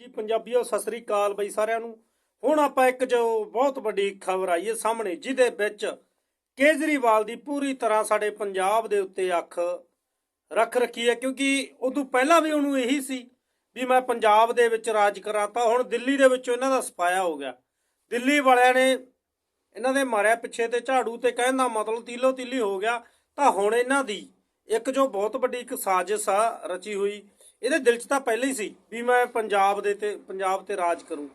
ਜੀ, ਪੰਜਾਬੀਓ, ਸਤਿ ਸ੍ਰੀ ਅਕਾਲ ਬਈ ਸਾਰਿਆਂ ਨੂੰ। ਹੁਣ ਆਪਾਂ ਇੱਕ ਜੋ ਬਹੁਤ ਵੱਡੀ ਖਬਰ ਆਈ ਹੈ ਸਾਹਮਣੇ, ਜਿਹਦੇ ਵਿੱਚ ਕੇਜਰੀਵਾਲ ਦੀ ਪੂਰੀ ਤਰ੍ਹਾਂ ਸਾਡੇ ਪੰਜਾਬ ਦੇ ਉੱਤੇ ਅੱਖ ਰੱਖ ਰੱਖੀ ਹੈ, ਕਿਉਂਕਿ ਉਦੋਂ ਪਹਿਲਾਂ ਵੀ ਉਹਨੂੰ ਇਹੀ ਸੀ ਵੀ ਮੈਂ ਪੰਜਾਬ ਦੇ ਵਿੱਚ ਰਾਜ ਕਰਾਂ, ਤਾਂ ਹੁਣ ਦਿੱਲੀ ਦੇ ਵਿੱਚੋਂ ਇਹਨਾਂ ਦਾ ਸਪਾਇਆ ਹੋ ਗਿਆ। ਦਿੱਲੀ ਵਾਲਿਆਂ ਨੇ ਇਹਨਾਂ ਦੇ ਮਾਰਿਆ ਪਿੱਛੇ ਤੇ ਝਾੜੂ ਤੇ ਕਹਿਣ ਦਾ ਮਤਲਬ ਤੀਲੋ ਤੀਲੀ ਹੋ ਗਿਆ, ਤਾਂ ਹੁਣ ਇਹਨਾਂ ਦੀ ਇੱਕ ਜੋ ਬਹੁਤ ਵੱਡੀ ਇੱਕ ਸਾਜ਼ਿਸ਼ ਆ ਰਚੀ ਹੋਈ ਇਹਦੇ ਦਿਲ 'ਚ ਤਾਂ ਪਹਿਲਾਂ ਹੀ ਸੀ ਵੀ ਮੈਂ ਪੰਜਾਬ ਦੇ ਤੇ, ਪੰਜਾਬ ਤੇ ਰਾਜ ਕਰੂੰ।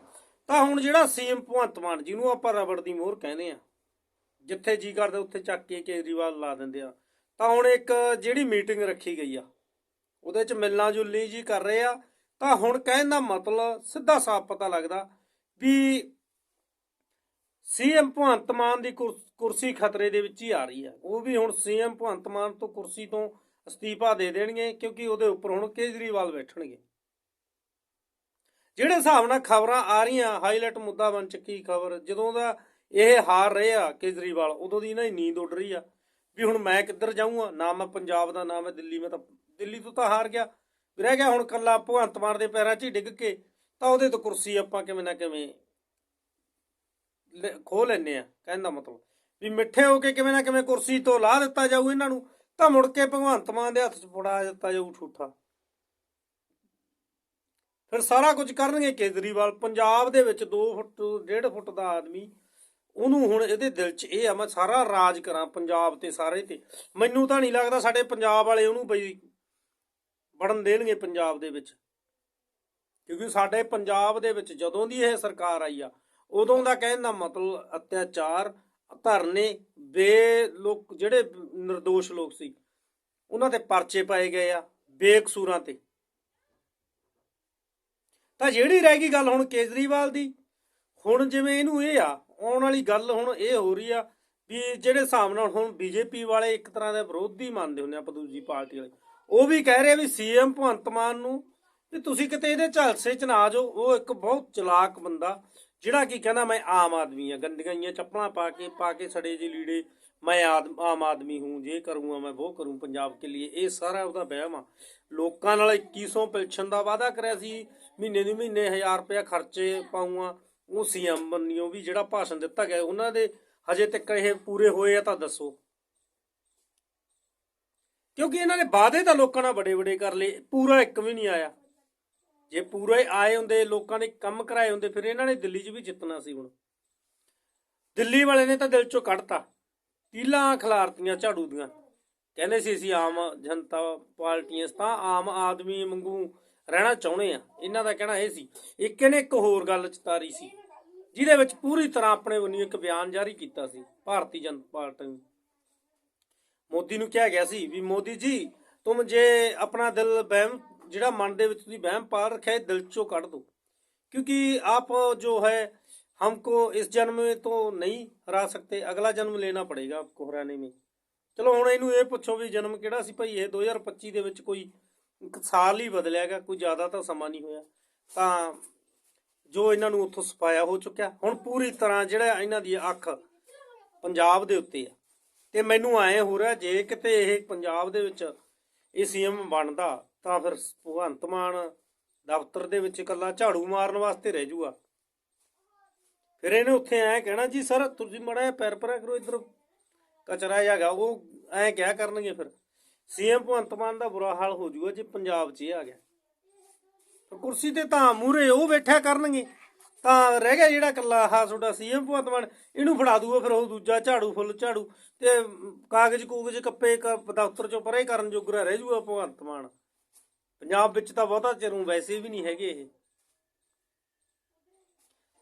ਤਾਂ ਹੁਣ ਜਿਹੜਾ ਸੀਐਮ ਭਗਵੰਤ ਮਾਨ ਜਿਹਨੂੰ ਆਪਾਂ ਰਬੜ ਦੀ ਮੋਹਰ ਕਹਿੰਦੇ ਆ, ਜਿੱਥੇ ਜੀ ਕਰਦਾ ਉੱਥੇ ਚੱਕ ਕੇ ਕੇਜਰੀਵਾਲ ਲਾ ਦਿੰਦੇ ਆ। ਤਾਂ ਹੁਣ ਇੱਕ ਜਿਹੜੀ ਮੀਟਿੰਗ ਰੱਖੀ ਗਈ ਆ, ਉਹਦੇ 'ਚ ਮਿਲਣਾ ਜੁਲਣੀ ਜੀ ਕਰ ਰਹੇ ਆ। ਤਾਂ ਹੁਣ ਕਹਿਣ ਦਾ ਮਤਲਬ ਸਿੱਧਾ ਸਾਫ਼ ਪਤਾ ਲੱਗਦਾ ਵੀ ਸੀਐਮ ਭਗਵੰਤ ਮਾਨ ਦੀ ਕੁਰ- ਕੁਰਸੀ ਖਤਰੇ ਦੇ ਵਿੱਚ ਹੀ ਆ ਰਹੀ ਹੈ ਉਹ ਵੀ ਹੁਣ ਸੀਐਮ ਭਗਵੰਤ ਮਾਨ ਤੋਂ ਕੁਰਸੀ ਤੋਂ ਅਸਤੀਫਾ ਦੇ ਦੇਣਗੇ ਕਿਉਂਕਿ ਉਹਦੇ ਉੱਪਰ ਹੁਣ ਕੇਜਰੀਵਾਲ ਬੈਠਣਗੇ। ਜਿਹੜੇ ਹਿਸਾਬ ਨਾਲ ਖਬਰਾਂ ਆ ਰਹੀਆਂ ਹਾਈਲਾਈਟ ਮੁੱਦਾ ਬਣ ਚੁੱਕੀ ਖਬਰ, ਜਦੋਂ ਦਾ ਇਹ ਹਾਰ ਰਹੇ ਆ ਕੇਜਰੀਵਾਲ, ਉਦੋਂ ਦੀ ਇਹਨਾਂ ਨੀਂਦ ਉੱਡ ਰਹੀ ਆ ਵੀ ਹੁਣ ਮੈਂ ਕਿੱਧਰ ਜਾਊਂਗਾ? ਨਾ ਮੈਂ ਪੰਜਾਬ ਦਾ, ਨਾ ਮੈਂ ਦਿੱਲੀ, ਮੈਂ ਤਾਂ ਦਿੱਲੀ ਤੋਂ ਤਾਂ ਹਾਰ ਗਿਆ। ਰਹਿ ਗਿਆ ਹੁਣ ਕੱਲਾ ਭਗਵੰਤ ਮਾਨ ਦੇ ਪੈਰਾਂ 'ਚ ਹੀ ਡਿੱਗ ਕੇ, ਤਾਂ ਉਹਦੇ ਤੋਂ ਕੁਰਸੀ ਆਪਾਂ ਕਿਵੇਂ ਨਾ ਕਿਵੇਂ ਲੈ- ਖੋਹ ਲੈਨੇ ਆ ਕਹਿੰਦਾ ਮਤਲਬ। ਵੀ ਮਿੱਠੇ ਹੋ ਕੇ ਕਿਵੇਂ ਨਾ ਕਿਵੇਂ ਕੁਰਸੀ ਤੋਂ ਲਾਹ ਦਿੱਤਾ ਜਾਊ ਇਹਨਾਂ ਨੂੰ ਤਾਂ ਮੁੜ ਕੇ ਭਗਵੰਤ ਮਾਨ ਦੇ ਹੱਥ 'ਚ ਫੜਾ ਦਿੱਤਾ ਜਾਊ ਠੂਠਾ। ਫਿਰ ਸਾਰਾ ਕੁਝ ਕਰਨਗੇ ਕੇਜਰੀਵਾਲ। ਪੰਜਾਬ ਦੇ ਵਿੱਚ 2 ਫੁੱਟ 1.5 ਫੁੱਟ ਦਾ ਆਦਮੀ, ਉਹਨੂੰ ਹੁਣ ਇਹਦੇ ਦਿਲ 'ਚ ਇਹ ਆ, ਮੈਂ ਸਾਰਾ ਰਾਜ ਕਰਾਂ ਪੰਜਾਬ ਤੇ ਸਾਰੇ ਤੇ। ਮੈਨੂੰ ਤਾਂ ਨਹੀਂ ਲੱਗਦਾ ਸਾਡੇ ਪੰਜਾਬ ਵਾਲੇ ਉਹਨੂੰ ਬਈ ਵੜਨ ਦੇਣਗੇ ਪੰਜਾਬ ਦੇ ਵਿੱਚ। ਕਿਉਂਕਿ ਸਾਡੇ ਪੰਜਾਬ ਦੇ ਵਿੱਚ ਜਦੋਂ ਦੀ ਇਹ ਸਰਕਾਰ ਆਈ ਆ, ਉਦੋਂ ਦਾ ਕਹਿਣ ਦਾ ਮਤਲਬ ਅਤਿਆਚਾਰ, ਧਰਨੇ ਬੇ ਲੋਕ, ਜਿਹੜੇ નિર્ਦੋਸ਼ ਲੋਕ ਸੀ, ਉਹਨਾਂ ਤੇ ਪਰਚੇ ਪਾਏ ਗਏ ਆ ਬੇਕਸੂਰਾਂ ਤੇ। ਤਾਂ ਜਿਹੜੀ ਰਹਿ ਗਈ ਗੱਲ ਹੁਣ ਕੇਜਰੀਵਾਲ ਦੀ, ਹੁਣ ਜਿਵੇਂ ਇਹਨੂੰ ਇਹ ਆ, ਆਉਣ ਵਾਲੀ ਗੱਲ ਹੁਣ ਇਹ ਹੋ ਰਹੀ ਆ ਵੀ ਜਿਹੜੇ ਹਿਸਾਬ ਨਾਲ ਹੁਣ ਬੀਜੇਪੀ ਵਾਲੇ ਇੱਕ ਤਰ੍ਹਾਂ ਦੇ ਵਿਰੋਧੀ ਮੰਨਦੇ ਹੁੰਦੇ ਆ ਦੂਜੀ ਪਾਰਟੀ ਵਾਲੇ, ਉਹ ਵੀ ਕਹਿ ਰਹੇ ਵੀ ਸੀਐਮ ਭਗਵੰਤ ਮਾਨ ਨੂੰ ਵੀ ਤੁਸੀਂ ਕਿਤੇ ਇਹਦੇ ਝਲਸੇ ਚ ਨਾ ਆ ਜਾਓ, ਉਹ ਇੱਕ ਬਹੁਤ ਚਲਾਕ ਬੰਦਾ ਜਿਹੜਾ ਕੀ ਕਹਿੰਦਾ ਮੈਂ ਆਮ ਆਦਮੀ ਆ, ਗੰਦੀਆਂ ਚੱਪਲਾਂ ਪਾ ਕੇ ਪਾ ਕੇ ਸੜੇ ਜੇ ਲੀੜੇ, ਮੈਂ ਆਦਮ ਆਮ ਆਦਮੀ ਹੂੰ, ਜੇ ਕਰੂੰਗਾ ਮੈਂ ਉਹ ਕਰੂੰ ਪੰਜਾਬ ਕੇ ਲਈ ਇਹ ਸਾਰਾ ਉਹਦਾ ਵਹਿਮ ਆ। ਲੋਕਾਂ ਨਾਲ 2100 ਪੈਨਸ਼ਨ ਦਾ ਵਾਅਦਾ ਕਰਿਆ ਸੀ, ਮਹੀਨੇ ਦੀ ਮਹੀਨੇ 1000 ਰੁਪਇਆ ਖਰਚੇ ਪਾਉਂਗਾ, ਉਹ ਸੀਐਮ ਬੰਨਿਓ ਵੀ ਜਿਹੜਾ ਭਾਸ਼ਣ ਦਿੱਤਾ ਗਿਆ, ਉਹਨਾਂ ਦੇ ਹਜੇ ਤੱਕ ਇਹ ਪੂਰੇ ਹੋਏ ਆ ਤਾਂ ਦੱਸੋ। ਕਿਉਂਕਿ ਇਹਨਾਂ ਨੇ ਵਾਅਦੇ ਤਾਂ ਲੋਕਾਂ ਨਾਲ ਬੜੇ ਬੜੇ ਕਰ ਲਏ, ਪੂਰਾ ਇੱਕ ਵੀ ਨਹੀਂ ਆਇਆ। ਜੇ ਪੂਰੇ ਆਏ ਹੁੰਦੇ, ਲੋਕਾਂ ਨੇ ਕੰਮ ਕਰਾਏ ਹੁੰਦੇ, ਫਿਰ ਇਹਨਾਂ ਨੇ ਦਿੱਲੀ 'ਚ ਵੀ ਜਿੱਤਣਾ ਸੀ ਹੁਣ। ਦਿੱਲੀ ਵਾਲੇ ਨੇ ਤਾਂ ਦਿਲ 'ਚੋਂ ਕੱਢਤਾ। ਟੀਲਾਂ ਖਿਲਾਰਤੀਆਂ ਝਾੜੂ ਦੀਆਂ। ਕਹਿੰਦੇ ਸੀ, ਅਸੀਂ ਆਮ ਜਨਤਾ ਪਾਰਟੀਆਂ ਤਾਂ ਆਮ ਆਦਮੀ ਵਾਂਗੂ ਰਹਿਣਾ ਚਾਹੁੰਦੇ ਆ ਇਹਨਾਂ ਦਾ ਕਹਿਣਾ ਇਹ ਸੀ, ਇੱਕ ਇਹਨੇ ਇੱਕ ਹੋਰ ਗੱਲ ਚਤਾਰੀ ਸੀ, ਜਿਹਦੇ ਵਿੱਚ ਪੂਰੀ ਤਰ੍ਹਾਂ ਆਪਣੇ ਵੱਲੋਂ ਇੱਕ ਬਿਆਨ ਜਾਰੀ ਕੀਤਾ ਸੀ, ਭਾਰਤੀ ਜਨਤਾ ਪਾਰਟੀ ਨੇ। ਮੋਦੀ ਨੂੰ ਕਿਹਾ ਗਿਆ ਸੀ ਵੀ, ਮੋਦੀ ਜੀ, ਤੁਮ ਜੇ ਆਪਣਾ ਦਿਲ ਬਹਿਮ ਜਿਹੜਾ ਮਨ ਦੇ ਵਿੱਚ ਤੁਸੀਂ ਵਹਿਮ ਪਾ ਰੱਖਿਆ ਹੈ ਦਿਲ ਚੋਂ ਕੱਢ ਦੋ क्योंकि आप जो है हमको इस जन्म में तो नहीं हरा सकते अगला जन्म लेना पड़ेगा आपको हराने में ਚਲੋ ਹੁਣ ਇਹਨੂੰ ਇਹ ਪੁੱਛੋ ਵੀ ਜਨਮ ਕਿਹੜਾ ਸੀ ਭਾਈ ਇਹ 2025 ਦੇ ਵਿੱਚ ਕੋਈ ਇੱਕ ਸਾਲ ਹੀ ਬਦਲਿਆਗਾ ਕੋਈ ਜ਼ਿਆਦਾ ਤਾਂ ਸਮਾਂ ਨਹੀਂ ਹੋਇਆ ਤਾਂ ਜੋ ਇਹਨਾਂ ਨੂੰ ਉੱਥੋਂ ਸਫਾਇਆ ਹੋ ਚੁੱਕਿਆ ਹੁਣ ਪੂਰੀ ਤਰ੍ਹਾਂ ਜਿਹੜਾ ਇਹਨਾਂ ਦੀ ਅੱਖ ਪੰਜਾਬ ਦੇ ਉੱਤੇ ਆ ਤੇ ਮੈਨੂੰ ਐ ਹੋ ਰਿਹਾ ਜੇ ਕਿਤੇ ਇਹ ਪੰਜਾਬ ਦੇ ਵਿੱਚ ਇਹ ਸੀਐਮ ਬਣਦਾ ਤਾਂ ਫਿਰ ਭਗਵੰਤ ਮਾਨ ਦਫ਼ਤਰ ਦੇ ਵਿੱਚ ਇਕੱਲਾ ਝਾੜੂ ਮਾਰਨ ਵਾਸਤੇ ਰਹਿ ਜੂਗਾ। ਫਿਰ ਇਹਨੇ ਉੱਥੇ ਐ ਕਹਿਣਾ, ਜੀ ਸਰ, ਤੁਸੀਂ ਮੜਾ ਪੈਰ ਪਰਾ ਕਰੋ, ਇਧਰ ਕਚਰਾ ਹੈਗਾ, ਉਹ ਐ ਕਿਹਾ ਕਰਨਗੇ ਫਿਰ? ਸੀਐਮ ਭਗਵੰਤ ਮਾਨ ਦਾ ਬੁਰਾ ਹਾਲ ਹੋ ਜੂਗਾ ਜੇ ਪੰਜਾਬ 'ਚ ਇਹ ਆ ਗਿਆ। ਕੁਰਸੀ ਤੇ ਤਾਂ ਮੂਰੇ ਉਹ ਬੈਠਾ ਕਰਨਗੇ। ਤਾਂ ਰਹਿ ਗਿਆ ਜਿਹੜਾ ਕੱਲਾ ਆਹ ਤੁਹਾਡਾ ਸੀਐਮ ਭਗਵੰਤ ਮਾਨ, ਇਹਨੂੰ ਫੜਾ ਦੂਗਾ ਫਿਰ ਉਹ ਦੂਜਾ ਝਾੜੂ, ਫੁੱਲ ਝਾੜੂ ਤੇ ਕਾਗਜ਼ ਕੂਗਜ਼ ਕੱਪੇ ਦਫ਼ਤਰ ਚੋਂ ਪਰੇ ਕਰਨ ਜੋਗਰਾ ਰਹਿ ਜੂਗਾ ਭਗਵੰਤ ਮਾਨ। ਪੰਜਾਬ ਵਿੱਚ ਤਾਂ ਬਹੁਤਾ ਚਿਰੋਂ ਵੈਸੇ ਵੀ ਨਹੀਂ ਹੈਗੇ ਇਹ।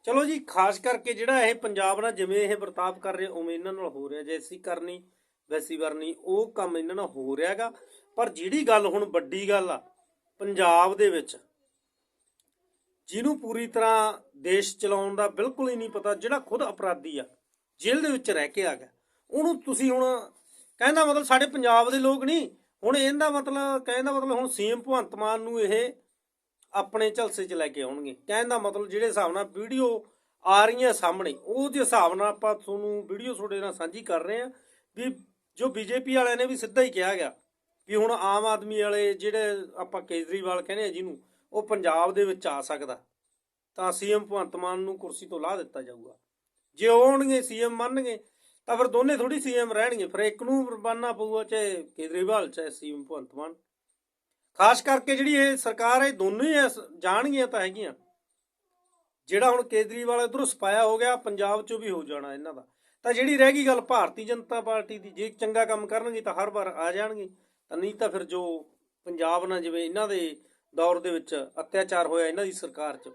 ਚਲੋ ਜੀ, ਖਾਸ ਕਰਕੇ ਜਿਹੜਾ ਇਹ ਪੰਜਾਬ ਨਾਲ ਜਿਵੇਂ ਇਹ ਵਰਤਾਵ ਕਰ ਰਹੇ, ਉਵੇਂ ਇਹਨਾਂ ਨਾਲ ਹੋ ਰਿਹਾ। ਜੈਸੀ ਕਰਨੀ, ਵੈਸੀ ਵਰਨੀ ਉਹ ਕੰਮ ਇਹਨਾਂ ਨਾਲ ਹੋ ਰਿਹਾਗਾ ਪਰ ਜਿਹੜੀ ਗੱਲ ਹੁਣ ਵੱਡੀ ਗੱਲ ਆ, ਪੰਜਾਬ ਦੇ ਵਿੱਚ, ਜਿਹਨੂੰ ਪੂਰੀ ਤਰ੍ਹਾਂ ਦੇਸ਼ ਚਲਾਉਣ ਦਾ ਬਿਲਕੁਲ ਹੀ ਨਹੀਂ ਪਤਾ, ਜਿਹੜਾ ਖੁਦ ਅਪਰਾਧੀ ਆ, ਜੇਲ੍ਹ ਦੇ ਵਿੱਚ ਰਹਿ ਕੇ ਆ ਗਿਆ। ਉਹਨੂੰ ਤੁਸੀਂ ਹੁਣ ਕਹਿੰਦਾ ਮਤਲਬ ਸਾਡੇ ਪੰਜਾਬ ਦੇ ਲੋਕ ਨਹੀਂ ਹੁਣ ਇਹਦਾ ਮਤਲਬ, ਕਹਿਣ ਦਾ ਮਤਲਬ ਹੁਣ ਸੀਐਮ ਭਗਵੰਤ ਮਾਨ ਨੂੰ ਇਹ ਆਪਣੇ ਝਲਸੇ 'ਚ ਲੈ ਕੇ ਆਉਣਗੇ। ਕਹਿਣ ਦਾ ਮਤਲਬ ਜਿਹੜੇ ਹਿਸਾਬ ਨਾਲ ਵੀਡੀਓ ਆ ਰਹੀਆਂ ਸਾਹਮਣੇ, ਉਹਦੇ ਹਿਸਾਬ ਨਾਲ ਆਪਾਂ ਤੁਹਾਨੂੰ ਵੀਡੀਓ ਤੁਹਾਡੇ ਨਾਲ ਸਾਂਝੀ ਕਰ ਰਹੇ ਹਾਂ ਵੀ ਜੋ ਬੀਜੇਪੀ ਵਾਲਿਆਂ ਨੇ ਵੀ ਸਿੱਧਾ ਹੀ ਕਿਹਾ ਗਿਆ ਵੀ ਹੁਣ ਆਮ ਆਦਮੀ ਵਾਲੇ ਜਿਹੜੇ ਆਪਾਂ ਕੇਜਰੀਵਾਲ ਕਹਿੰਦੇ ਆ ਜਿਹਨੂੰ, ਉਹ ਪੰਜਾਬ ਦੇ ਵਿੱਚ ਆ ਸਕਦਾ। ਤਾਂ ਸੀਐਮ ਭਗਵੰਤ ਮਾਨ ਨੂੰ ਕੁਰਸੀ ਤੋਂ ਲਾਹ ਦਿੱਤਾ ਜਾਊਗਾ। ਜੇ ਉਹ ਆਉਣਗੇ, ਸੀਐਮ ਮੰਨਣਗੇ ਤਾਂ ਫਿਰ ਦੋਨੇ ਥੋੜੀ ਸੀਐਮ ਰਹਿਣਗੇ, ਫਿਰ ਇੱਕ ਨੂੰ ਬਣਨਾ ਪਊਗਾ ਚਾਹੇ ਕੇਜਰੀਵਾਲ, ਚਾਹੇ ਸੀਐਮ ਭਗਵੰਤ ਮਾਨ। ਖਾਸ ਕਰਕੇ ਜਿਹੜੀ ਇਹ ਸਰਕਾਰ ਹੈ, ਇਹ ਦੋਨੋਂ ਹੀ ਜਾਣਗੀਆਂ ਤਾਂ ਹੈਗੀਆਂ। ਜਿਹੜਾ ਹੁਣ ਕੇਜਰੀਵਾਲ ਇਧਰੋਂ ਸਪਾਇਆ ਹੋ ਗਿਆ, ਪੰਜਾਬ 'ਚੋਂ ਵੀ ਹੋ ਜਾਣਾ ਇਹਨਾਂ ਦਾ। ਤਾਂ ਜਿਹੜੀ ਰਹਿ ਗਈ ਗੱਲ ਭਾਰਤੀ ਜਨਤਾ ਪਾਰਟੀ ਦੀ, ਜੇ ਚੰਗਾ ਕੰਮ ਕਰਨਗੇ ਤਾਂ ਹਰ ਵਾਰ ਆ ਜਾਣਗੇ। ਤਾਂ ਨਹੀਂ ਤਾਂ ਫਿਰ ਜੋ ਪੰਜਾਬ ਨਾਲ ਜਿਵੇਂ ਇਹਨਾਂ ਦੇ ਦੌਰ ਦੇ ਵਿੱਚ ਅਤਿਆਚਾਰ ਹੋਇਆ ਇਹਨਾਂ ਦੀ ਸਰਕਾਰ 'ਚ,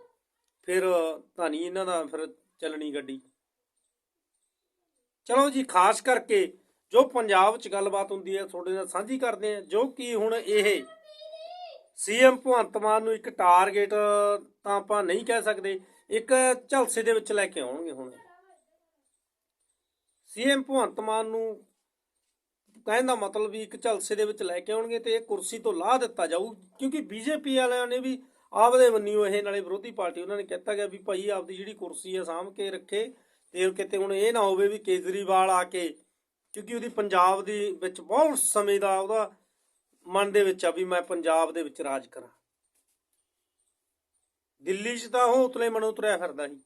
ਫਿਰ ਤਾਂ ਨਹੀਂ ਇਹਨਾਂ ਦਾ ਫਿਰ ਚੱਲਣੀ ਗੱਡੀ। ਚਲੋ ਜੀ, ਖਾਸ ਕਰਕੇ ਜੋ ਪੰਜਾਬ 'ਚ ਗੱਲਬਾਤ ਹੁੰਦੀ ਹੈ, ਤੁਹਾਡੇ ਨਾਲ ਸਾਂਝੀ ਕਰਦੇ ਆ ਜੋ ਕਿ ਹੁਣ ਇਹ ਸੀਐਮ ਭਗਵੰਤ ਮਾਨ ਨੂੰ ਇੱਕ ਟਾਰਗੇਟ ਤਾਂ ਆਪਾਂ ਨਹੀਂ ਕਹਿ ਸਕਦੇ, ਇੱਕ ਝਲਸੇ ਦੇ ਵਿੱਚ ਲੈ ਕੇ ਆਉਣਗੇ ਹੁਣ। ਸੀਐਮ ਭਗਵੰਤ ਮਾਨ ਨੂੰ ਕਹਿਣ ਦਾ ਮਤਲਬ ਵੀ ਇੱਕ ਝਲਸੇ ਦੇ ਵਿੱਚ ਲੈ ਕੇ ਆਉਣਗੇ ਤੇ ਇਹ ਕੁਰਸੀ ਤੋਂ ਲਾਹ ਦਿੱਤਾ ਜਾਊ, ਕਿਉਂਕਿ ਬੀਜੇਪੀ ਵਾਲਿਆਂ ਨੇ ਵੀ ਆਪਦੇ ਮੰਨਿਓ ਇਹ, ਨਾਲੇ ਵਿਰੋਧੀ ਪਾਰਟੀ ਉਹਨਾਂ ਨੇ ਕਹਿਤਾ ਗਿਆ ਵੀ ਭਾਈ ਆਪਦੀ ਜਿਹੜੀ ਕੁਰਸੀ ਹੈ ਸਾਂਭ ਕੇ ਰੱਖੇ ਤੇ ਕਿਤੇ ਹੁਣ ਇਹ ਨਾ ਹੋਵੇ ਵੀ ਕੇਜਰੀਵਾਲ ਆ ਕੇ, ਕਿਉਂਕਿ ਉਹਦੀ ਪੰਜਾਬ ਦੀ ਵਿੱਚ ਬਹੁਤ ਸਮੇਂ ਦਾ ਉਹਦਾ ਮਨ ਦੇ ਵਿੱਚ ਆ ਵੀ ਮੈਂ ਪੰਜਾਬ ਦੇ ਵਿੱਚ ਰਾਜ ਕਰਾਂ। ਦਿੱਲੀ 'ਚ ਤਾਂ ਉਹ ਉਤਲੇ ਮਨੋਂ ਉਤਰਿਆ ਫਿਰਦਾ ਸੀ।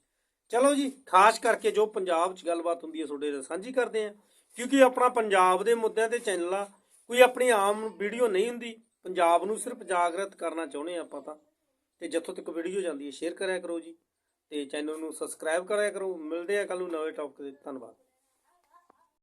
ਚਲੋ ਜੀ, ਖਾਸ ਕਰਕੇ ਜੋ ਪੰਜਾਬ 'ਚ ਗੱਲਬਾਤ ਹੁੰਦੀ ਹੈ, ਤੁਹਾਡੇ ਨਾਲ ਸਾਂਝੀ ਕਰਦੇ ਆ ਕਿਉਂਕਿ ਆਪਣਾ ਪੰਜਾਬ ਦੇ ਮੁੱਦਿਆਂ ਤੇ ਚੈਨਲ ਆ, ਕੋਈ ਆਪਣੀ ਆਮ ਵੀਡੀਓ ਨਹੀਂ ਹੁੰਦੀ। ਪੰਜਾਬ ਨੂੰ ਸਿਰਫ ਜਾਗਰਤ ਕਰਨਾ ਚਾਹੁੰਦੇ ਆ ਆਪਾਂ ਤਾਂ। ਤੇ ਜਿੱਥੋਂ ਤੱਕ ਵੀਡੀਓ ਜਾਂਦੀ ਹੈ, ਸ਼ੇਅਰ ਕਰਿਆ ਕਰੋ ਜੀ। ਤੇ ਚੈਨਲ ਨੂੰ ਸਬਸਕ੍ਰਾਈਬ ਕਰਿਆ ਕਰੋ। ਮਿਲਦੇ ਆ ਕੱਲ ਨੂੰ ਨਵੇਂ ਟੌਪਿਕ ਦੇ ਧੰਨਵਾਦ।